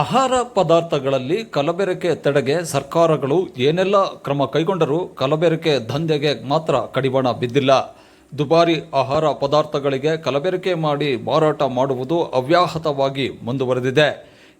ಆಹಾರ ಪದಾರ್ಥಗಳಲ್ಲಿ ಕಲಬೆರಕೆ ತಡೆಗೆ ಸರ್ಕಾರಗಳು ಏನೆಲ್ಲ ಕ್ರಮ ಕೈಗೊಂಡರೂ ಕಲಬೆರಕೆ ದಂಧೆಗೆ ಮಾತ್ರ ಕಡಿವಾಣ ಬಿದ್ದಿಲ್ಲ. ದುಬಾರಿ ಆಹಾರ ಪದಾರ್ಥಗಳಿಗೆ ಕಲಬೆರಕೆ ಮಾಡಿ ಮಾರಾಟ ಮಾಡುವುದು ಅವ್ಯಾಹತವಾಗಿ ಮುಂದುವರೆದಿದೆ.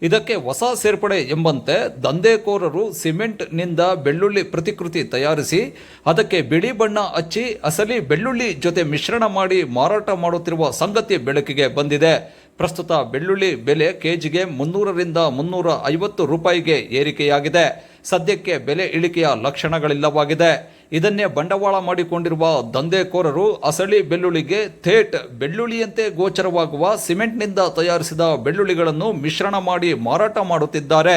ಇದಕ್ಕೆ ಹೊಸ ಸೇರ್ಪಡೆ ಎಂಬಂತೆ ದಂಧೆಕೋರರು ಸಿಮೆಂಟ್ನಿಂದ ಬೆಳ್ಳುಳ್ಳಿ ಪ್ರತಿಕೃತಿ ತಯಾರಿಸಿ, ಅದಕ್ಕೆ ಬಿಳಿ ಬಣ್ಣ ಹಚ್ಚಿ, ಅಸಲಿ ಬೆಳ್ಳುಳ್ಳಿ ಜೊತೆ ಮಿಶ್ರಣ ಮಾಡಿ ಮಾರಾಟ ಮಾಡುತ್ತಿರುವ ಸಂಗತಿ ಬೆಳಕಿಗೆ ಬಂದಿದೆ. ಪ್ರಸ್ತುತ ಬೆಳ್ಳುಳ್ಳಿ ಬೆಲೆ ಕೆಜಿಗೆ ಮುನ್ನೂರರಿಂದ ಮುನ್ನೂರ ಐವತ್ತು ರೂಪಾಯಿಗೆ ಏರಿಕೆಯಾಗಿದೆ. ಸದ್ಯಕ್ಕೆ ಬೆಲೆ ಇಳಿಕೆಯ ಲಕ್ಷಣಗಳಿಲ್ಲವಾಗಿದೆ. ಇದನ್ನೇ ಬಂಡವಾಳ ಮಾಡಿಕೊಂಡಿರುವ ದಂಧೆಕೋರರು ಅಸಳಿ ಬೆಳ್ಳುಳ್ಳಿಗೆ ಥೇಟ್ ಬೆಳ್ಳುಳ್ಳಿಯಂತೆ ಗೋಚರವಾಗುವ ಸಿಮೆಂಟ್ನಿಂದ ತಯಾರಿಸಿದ ಬೆಳ್ಳುಳ್ಳಿಗಳನ್ನು ಮಿಶ್ರಣ ಮಾಡಿ ಮಾರಾಟ ಮಾಡುತ್ತಿದ್ದಾರೆ.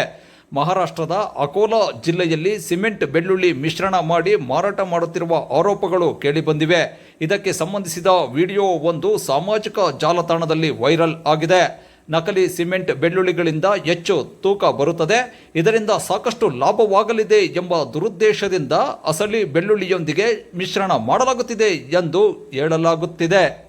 ಮಹಾರಾಷ್ಟ್ರದ ಅಕೋಲಾ ಜಿಲ್ಲೆಯಲ್ಲಿ ಸಿಮೆಂಟ್ ಬೆಳ್ಳುಳ್ಳಿ ಮಿಶ್ರಣ ಮಾಡಿ ಮಾರಾಟ ಮಾಡುತ್ತಿರುವ ಆರೋಪಗಳು ಕೇಳಿಬಂದಿವೆ. ಇದಕ್ಕೆ ಸಂಬಂಧಿಸಿದ ವಿಡಿಯೋ ಒಂದು ಸಾಮಾಜಿಕ ಜಾಲತಾಣದಲ್ಲಿ ವೈರಲ್ ಆಗಿದೆ. ನಕಲಿ ಸಿಮೆಂಟ್ ಬೆಳ್ಳುಳ್ಳಿಗಳಿಂದ ಹೆಚ್ಚು ತೂಕ ಬರುತ್ತದೆ. ಇದರಿಂದ ಸಾಕಷ್ಟು ಲಾಭವಾಗಲಿದೆ ಎಂಬ ದುರುದ್ದೇಶದಿಂದ ಅಸಲಿ ಬೆಳ್ಳುಳ್ಳಿಯೊಂದಿಗೆ ಮಿಶ್ರಣ ಮಾಡಲಾಗುತ್ತಿದೆ ಎಂದು ಹೇಳಲಾಗುತ್ತಿದೆ.